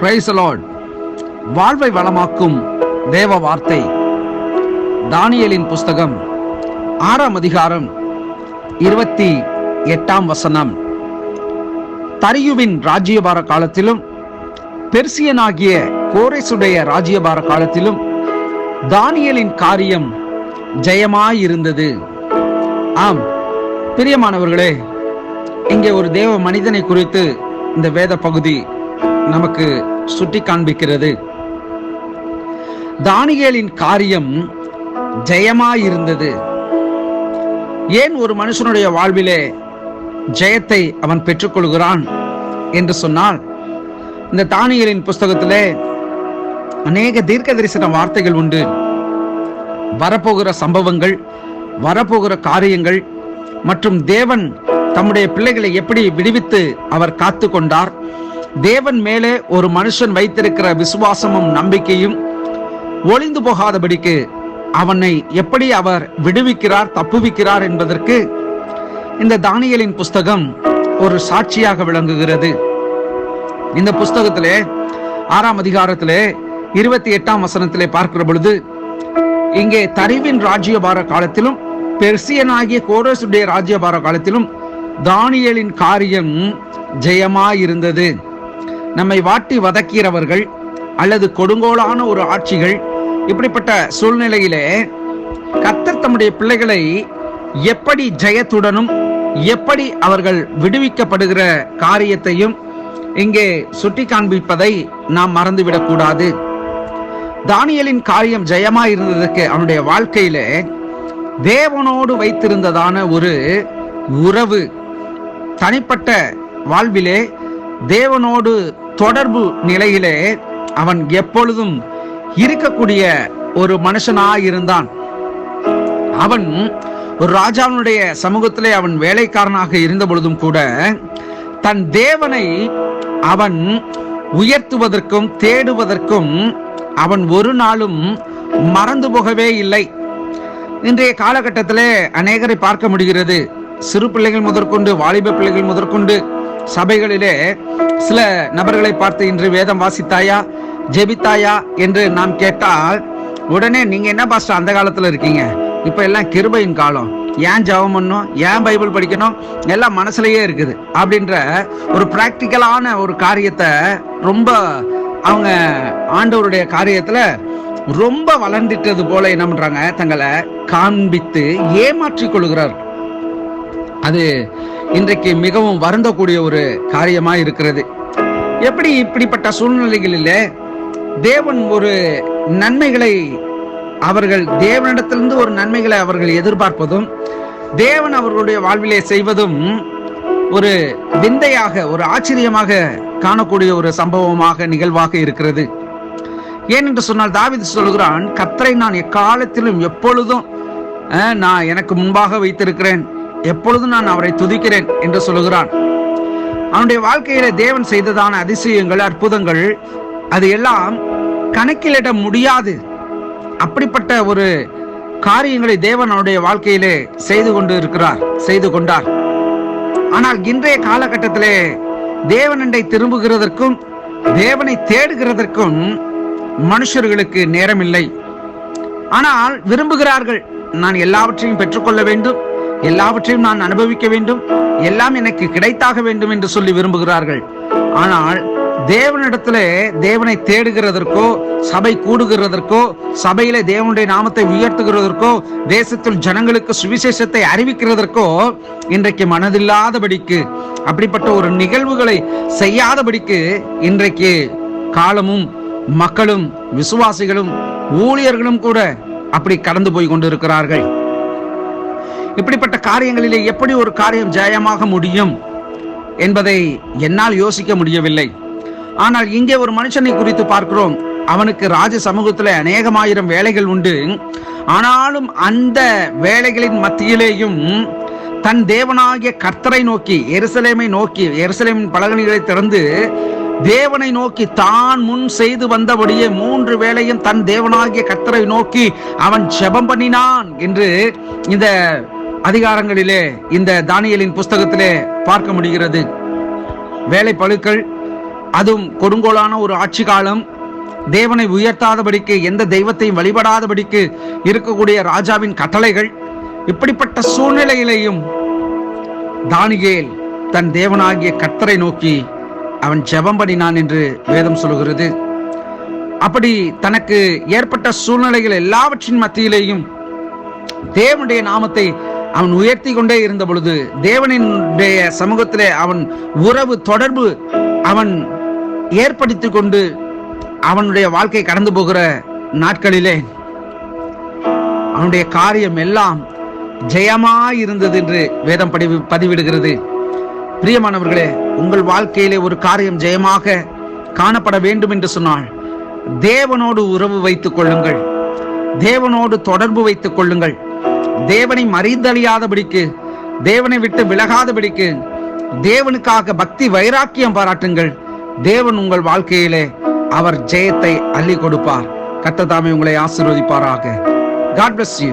Price வாழ்வை வளமாக்கும் தேவ வார்த்தை. தானியலின் புஸ்தகம் ஆறாம் அதிகாரம் இருபத்தி எட்டாம் வசனம். தரியுவின் ராஜ்யபார காலத்திலும் பெர்சியனாகிய கோரேசுடைய ராஜ்யபார காலத்திலும் தானியலின் காரியம் ஜெயமாயிருந்தது. ஆம் பிரியமானவர்களே இங்கே ஒரு தேவ மனிதனை குறித்து இந்த வேத பகுதி நமக்கு சுட்டி காண்பிக்கிறது. தானியலின் காரியம் ஜெயமாயிருந்தது. ஏன் ஒரு மனுஷனுடைய வாழ்விலே ஜெயத்தை அவன் பெற்றுக்கொள்கிறான் என்று சொன்னால் இந்த தானியலின் புஸ்தகத்திலே அநேக தீர்க்க தரிசன வார்த்தைகள் உண்டு. வரப்போகிற சம்பவங்கள் வரப்போகிற காரியங்கள் மற்றும் தேவன் தம்முடைய பிள்ளைகளை எப்படி விடுவித்து அவர் காத்து கொண்டார் தேவன் மேலே ஒரு மனுஷன் வைத்திருக்கிற விசுவாசமும் நம்பிக்கையும் ஒளிந்து போகாதபடிக்கு அவனை எப்படி அவர் விடுவிக்கிறார் தப்புவிக்கிறார் என்பதற்கு இந்த தானியலின் புஸ்தகம் ஒரு சாட்சியாக விளங்குகிறது. இந்த புஸ்தகத்திலே ஆறாம் அதிகாரத்திலே இருபத்தி எட்டாம் வசனத்திலே பார்க்கிற பொழுது இங்கே தரிவின் ராஜ்யபார காலத்திலும் பெர்சியனாகிய கோரசுடைய ராஜ்யபார காலத்திலும் தானியலின் காரியம் ஜெயமாயிருந்தது. நம்மை வாட்டி வதக்கிறவர்கள் அல்லது கொடுங்கோலான ஒரு ஆட்சிகள் இப்படிப்பட்ட சூழ்நிலையிலே கத்தர் தம்முடைய பிள்ளைகளை எப்படி ஜெயத்துடனும் எப்படி அவர்கள் விடுவிக்கப்படுகிற காரியத்தையும் இங்கே சுட்டி காண்பிப்பதை நாம் மறந்துவிடக் கூடாது. தானியலின் காரியம் ஜெயமா இருந்ததற்கு அவனுடைய வாழ்க்கையிலே தேவனோடு வைத்திருந்ததான ஒரு உறவு தனிப்பட்ட வாழ்விலே தேவனோடு தொடர்பு நிலையிலே அவன் எப்பொழுதும் இருக்கக்கூடிய ஒரு மனுஷனாக இருந்தான் அவன் ஒரு ராஜாவினுடைய சமூகத்திலே அவன் வேலைக்காரனாக இருந்த பொழுதும் கூட தன் தேவனை அவன் உயர்த்துவதற்கும் தேடுவதற்கும் அவன் ஒரு நாளும் மறந்து போகவே இல்லை. இன்றைய காலகட்டத்திலே அநேகரை பார்க்க முடிகிறது. சிறு பிள்ளைகள் முதற்கொண்டு வாலிப பிள்ளைகள் முதற்கொண்டு சபைகளிலே சில நபர்களை பார்த்து இன்று வேதம் வாசித்தாயா? ஜெபித்தாயா? என்று நாம் கேட்டால் உடனே நீங்க என்ன பாஸ்டர் அந்த காலத்துல இருக்கீங்க? இப்ப எல்லாம் கிருபையின் காலம். ஏன் ஜெபம் பண்ணும்? ஏன் பைபிள் படிக்கணும்? எல்லாம் மனசுலயே இருக்குது. அப்படின்ற ஒரு பிராக்டிக்கலான ஒரு காரியத்தை ரொம்ப அவங்க ஆண்டவருடைய காரியத்துல ரொம்ப வளர்ந்துட்டது போல என்ன பண்றாங்க? தங்களை காண்பித்து ஏமாற்றிக் கொள்கிறார் அது இன்றைக்கு மிகவும் வருந்தக்கூடிய ஒரு காரியமா இருக்கிறது. எப்படி இப்படிப்பட்ட சூழ்நிலைகளில் தேவன் ஒரு நன்மைகளை அவர்கள் தேவனிடத்திலிருந்து ஒரு நன்மைகளை அவர்கள் எதிர்பார்ப்பதும் தேவன் அவர்களுடைய வாழ்விலே செய்வதும் ஒரு விந்தையாக ஒரு ஆச்சரியமாக காணக்கூடிய ஒரு சம்பவமாக நிகழ்வாக இருக்கிறது. ஏனென்று சொன்னால் தாவிது சொல்கிறான் கத்தரை நான் எக்காலத்திலும் எப்பொழுதும் நான் எனக்கு முன்பாக வைத்திருக்கிறேன். எப்பொழுதும் நான் அவரை துதிக்கிறேன் என்று சொல்லுகிறான். அவனுடைய வாழ்க்கையில தேவன் செய்ததான அதிசயங்கள் அற்புதங்கள் அது எல்லாம் கணக்கிலிட முடியாது. அப்படிப்பட்ட ஒரு காரியங்களை தேவன் அவனுடைய வாழ்க்கையிலே செய்து கொண்டு இருக்கிறார் செய்து கொண்டார். ஆனால் இன்றைய காலகட்டத்திலே தேவனண்டை திரும்புகிறதற்கும் தேவனை தேடுகிறதற்கும் மனுஷர்களுக்கு நேரமில்லை. ஆனால் விரும்புகிறார்கள். நான் எல்லாவற்றையும் பெற்றுக்கொள்ள வேண்டும். எல்லாவற்றையும் நான் அனுபவிக்க வேண்டும். எல்லாம் எனக்கு கிடைத்தாக வேண்டும் என்று சொல்லி விரும்புகிறார்கள். ஆனால் தேவனிடத்துல தேவனை தேடுகிறதற்கோ சபை கூடுகிறதற்கோ சபையில தேவனுடைய நாமத்தை உயர்த்துகிறதற்கோ தேசத்தில் ஜனங்களுக்கு சுவிசேஷத்தை அறிவிக்கிறதற்கோ இன்றைக்கு மனதில்லாதபடிக்கு அப்படிப்பட்ட ஒரு நிகழ்வுகளை செய்யாதபடிக்கு இன்றைக்கு காலமும் மக்களும் விசுவாசிகளும் ஊழியர்களும் கூட அப்படி கடந்து போய் கொண்டிருக்கிறார்கள். இப்படிப்பட்ட காரியங்களிலே எப்படி ஒரு காரியம் ஜெயமாக முடியும் என்பதை என்னால் யோசிக்க முடியவில்லை. ஆனால் இங்கே ஒரு மனுஷனை குறித்து பார்க்கிறோம். அவனுக்கு ராஜ சமூகத்தில் அநேகமாயிரம் வேலைகள் உண்டு. ஆனாலும் அந்த வேலைகளின் மத்தியிலேயும் தன் தேவனாகிய கர்த்தரை நோக்கி எருசலேமை நோக்கி எருசலேமின் பலகணிகளை திறந்து தேவனை நோக்கி தான் முன் செய்து வந்தபடியே மூன்று வேளையும் தன் தேவனாகிய கர்த்தரை நோக்கி அவன் ஜெபம் பண்ணினான் என்று இந்த அதிகாரங்களிலே இந்த தானியலின் புஸ்தகத்திலே பார்க்க முடிகிறது. வேலை பழுக்கள் அதுவும் கொடுங்கோலான ஒரு ஆட்சி காலம் தேவனை உயர்த்தாதபடிக்கு எந்த தெய்வத்தையும் வழிபடாதபடிக்கு இருக்கக்கூடிய ராஜாவின் கட்டளைகள் இப்படிப்பட்ட சூழ்நிலையிலேயும் தானியேல் தன் தேவனாகிய கர்த்தரை நோக்கி அவன் ஜெபம் பண்ணினான் என்று வேதம் சொல்கிறது அப்படி தனக்கு ஏற்பட்ட சூழ்நிலைகள் எல்லாவற்றின் மத்தியிலேயும் தேவனுடைய நாமத்தை அவன் உயர்த்தி கொண்டே இருந்த பொழுது தேவனுடைய சமூகத்திலே அவன் உறவு தொடர்பு அவன் ஏற்படுத்தி கொண்டு அவனுடைய வாழ்க்கை கடந்து போகிற நாட்களிலே அவனுடைய காரியம் எல்லாம் ஜெயமாய் இருந்தது என்று வேதம் படி பதிவிடுகிறது. பிரியமானவர்களே உங்கள் வாழ்க்கையிலே ஒரு காரியம் ஜெயமாக காணப்பட வேண்டும் என்று சொன்னால் தேவனோடு உறவு வைத்துக் கொள்ளுங்கள். தேவனோடு தொடர்பு வைத்துக் கொள்ளுங்கள். தேவனை மறிந்தழியாதபடிக்கு தேவனை விட்டு விலகாதபடிக்கு தேவனுக்காக பக்தி வைராக்கியம் பாராட்டுங்கள். தேவன் உங்கள் வாழ்க்கையிலே அவர் ஜெயத்தை அள்ளி கொடுப்பார். கத்ததாமே உங்களை ஆசீர்வதிப்பாராக. God bless you